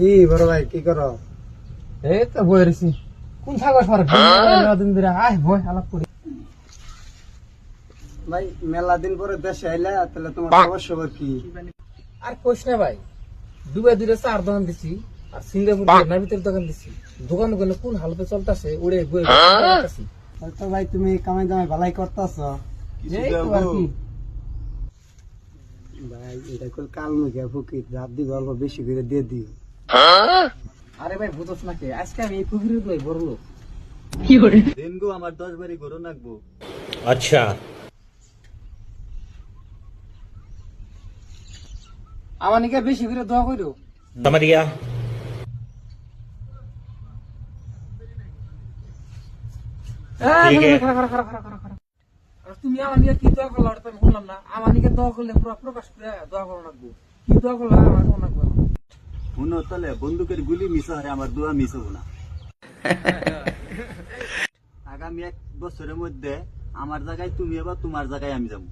কি বড় ভাই কি করো? এই তো বই রয়েছি। কোন থাকো সর দিন ধরে আয় বই আলাপ করি। ভাই মেলা দিন পরে দেশে আইলা তাহলে তোমার খবর সবর কি? আর কোশ না ভাই দুবাই দূরে চার দোকান দিছি আর সিঙ্গাপুর নাবিতের দোকান দিছি। দোকানগুলো কোন হালতে চলতেছে উড়ে বই তো ভাই তুমি কামাই দামাই ভালাই করতেছ। ভাই এটা কল কাল মুখে ফুকি রাত দি গল্প বেশি করে দিয়ে দিও। ভাই নাকি আজকে আমি কি আমার নিকে বেশি করে দোয়া তুমি আমার কি দোয়া করল শুনলাম না। আমার নিকে দোয়া করলে পুরো প্রকাশ করে দোয়া করো নাকবো। কি দোয়া করলে আমার শোনাকবো শুনো তাহলে বন্দুকের গুলি মিস হারে আমার দোয়া মিস হব না। আগামী এক বছরের মধ্যে আমার জায়গায় তুমি এবার তোমার জায়গায় আমি যাব।